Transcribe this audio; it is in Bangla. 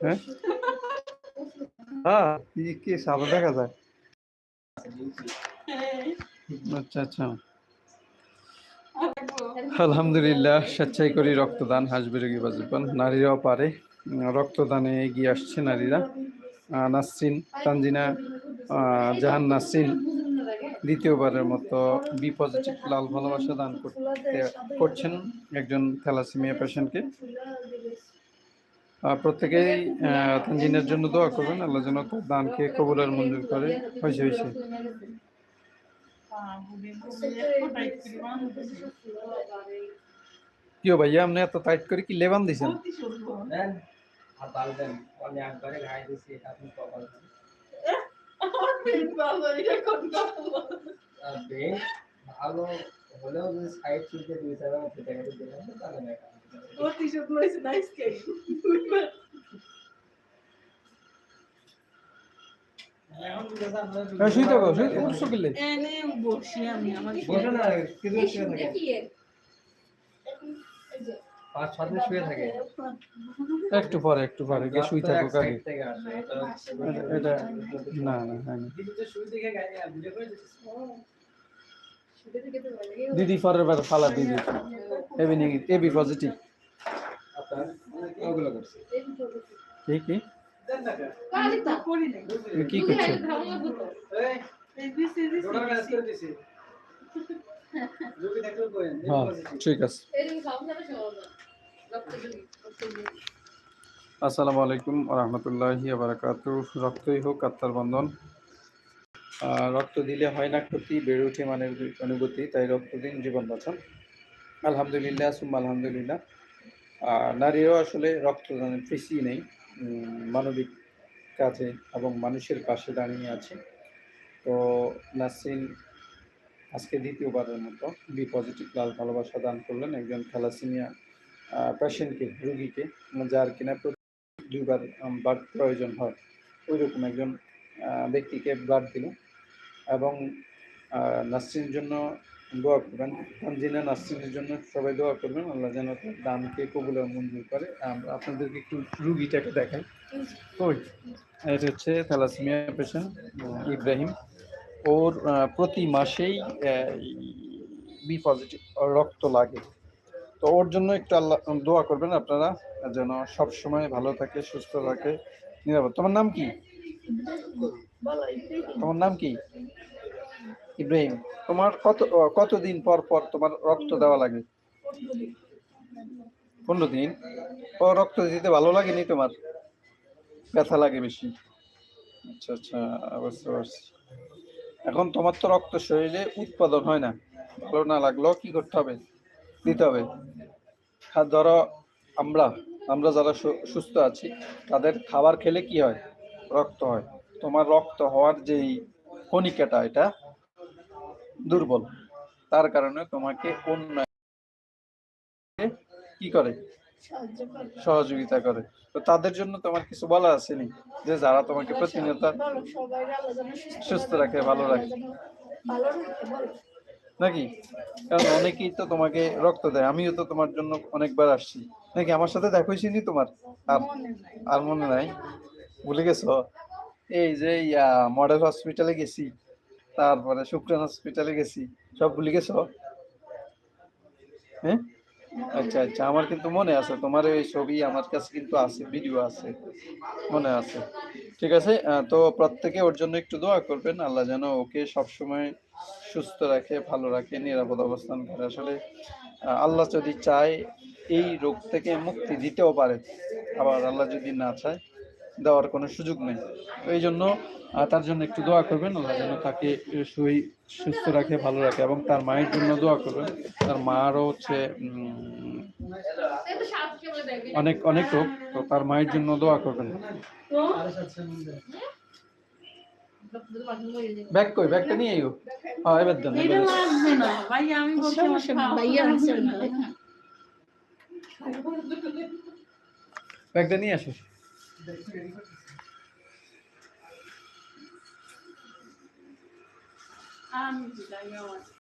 হ্যাঁ? হ্যাঁ। কি দেখা যায়? আচ্ছা আচ্ছা। আলহামদুলিল্লাহ স্বেচ্ছাই করি রক্তদান হাঁসবিরোগী বা জীবন। নারীরাও পারে। রক্তদানে এগিয়ে আসছে নারীরা। আহ, নাসরিন তানজিনা জাহান নাসরিন দ্বিতীয়বারের মতো বি পজিটিভ লাল ভালোবাসা দান করতে করছেন একজন থ্যালাসেমিয়া পেশেন্টকে। প্রত্যেকেই তানজিনের জন্য দোয়া করবেন। আল্লাহ যেন তার দানকে কবুলের মঞ্জুর করে। হয়েছে হয়েছে। কিও ভাইয়া, আপনি এত টাইট করে কি লেবান দিছেন? ভালো হলেও যদি সাইড চুলকে দুই চার আমার ফেটে গেছে দিলাম তো হ্যাঁ শুই থাকো শুই উঠছো কিলে এনে বসি আমি আমার বসে না কিছু শুয়ে থাকে। পাঁচ ছয় দিন শুয়ে থাকে। একটু পরে একটু পরে গিয়ে শুই এটা না না হয়। থেকে গায়ে দিদি পরের বার ফালা দিদি এবি নেগেটিভ এবি পজিটিভ করছে কি? কি করছ? কইেন হ্যাঁ ঠিক আছে। আসসালামু আলাইকুম রহমতুল্লাহি বারাকাত রক্তই হোক আত্মার বন্ধন। রক্ত দিলে হয় না ক্ষতি, বেড়ে ওঠে মানের অনুভূতি, তাই রক্ত দিন, জীবন বাঁচান। আলহামদুলিল্লাহ, সুম্মা আলহামদুলিল্লাহ। নারীরাও আসলে রক্তদানের পিছিয়ে নেই মানবিক কাজে এবং মানুষের পাশে দাঁড়িয়ে আছে। তো নাসরিন, আজকে দ্বিতীয়বারের মতো বি পজিটিভ, লাল ভালোবাসা দান করলেন একজন থ্যালাসেমিয়া পেশেন্টকে, রুগীকে, যার কিনা দুইবার ব্লাড প্রয়োজন হয়। ওই রকম একজন ব্যক্তিকে ব্লাড দিল এবং নাসরিনের জন্য দোয়া করবেন। তানজিনা নাসরিনের জন্য সবাই দোয়া করবেন। আল্লাহ যেন তার দানকে কবুলের মঞ্জুর করে। আমরা আপনাদেরকে একটু রুগীটাকে দেখাই। ওই, এটা হচ্ছে থ্যালাসেমিয়া পেশেন্ট ইব্রাহিম। ওর প্রতি মাসেই বি পজিটিভ রক্ত লাগে। তো ওর জন্য একটু আল্লাহ, দোয়া করবেন আপনারা। যেন সব সময় ভালো থাকে, সুস্থ থাকে, নিরাপদ। তোমার নাম কি? তোমার নাম কি? ইব্রাহিম। তোমার কত কতদিন পর পর তোমার রক্ত দেওয়া লাগে? পনেরো দিন। ও, রক্ত দিতে ভালো লাগেনি তোমার? ব্যথা লাগে বেশি। আচ্ছা আচ্ছা বুঝতে পারছি। এখন তোমার তো রক্ত শরীরে উৎপাদন হয় না। ভালো না লাগলেও কি করতে হবে? দিতে হবে। ধরো, আমরা আমরা যারা সুস্থ আছি, তাদের খাবার খেলে কি হয়? রক্ত হয়। তোমার রক্ত হওয়ার যেই কণিকাটা এটা দুর্বল। তার কারণে তোমাকে অন্য কি করে? সহযোগিতা করে। তো তাদের জন্য তোমার কিছু বলা আসেনি যে যারা তোমাকে প্রতিনিয়ত সুস্থ রাখে ভালো রাখে। নাকি? কারণ অনেকেই তো তোমাকে রক্ত দেয়। আমিও তো তোমার জন্য অনেকবার আসছি। নাকি আমার সাথে দেখা হয়েছিনি তোমার? আর আর মনে নাই? ভুলে গেছো? এই যে, ইয়া মডেল হসপিটালে গেছি। তারপরে শুক্রান হসপিটালে গেছি। সব ভুলে গেছো? হ্যাঁ? আচ্ছা আচ্ছা আমার কিন্তু মনে আছে, তোমার ওই ছবি আমার কাছে কিন্তু আছে ভিডিও আছে, মনে আছে। ঠিক আছে তো প্রত্যেকে ওর জন্য একটু দোয়া করবেন, আল্লাহ যেন ওকে সবসময় সুস্থ রাখে, ভালো রাখে, নিরাপদ অবস্থান করে। আসলে আল্লাহ যদি চায়, এই রোগ থেকে মুক্তি দিতেও পারে। আবার আল্লাহ যদি না চায় দেওয়ার কোনো সুযোগ নেই। এই জন্য তার জন্য একটু দোয়া করবেন, আল্লাহ যেন তাকে সুই সুস্থ রাখে, ভালো রাখে, এবং তার মায়ের জন্য দোয়া করবেন। তার মারও হচ্ছে অনেক অনেক রোগ, তো তার মায়ের জন্য দোয়া করবেন। তো ব্যাগ কই? নিয়ে আইও। হ্যাঁ এবার দেন এটা এবার দেন। লাগবে না ভাই আমি বলছি আমার ব্যাগটা নিয়ে আসো। আমি যাই আমার